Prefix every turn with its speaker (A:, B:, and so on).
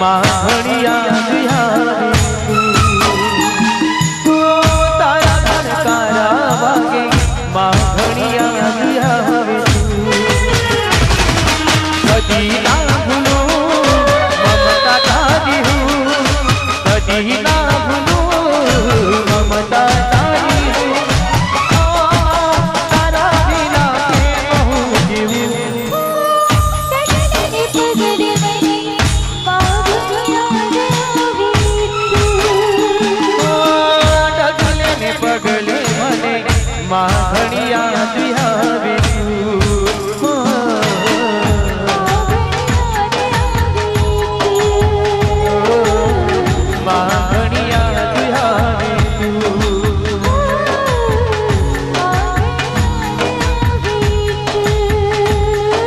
A: માં ઘડિયા આવે ઓ તારા ધનકારા વાગે માં ઘડિયા કદી હણિયા બિહાવી તું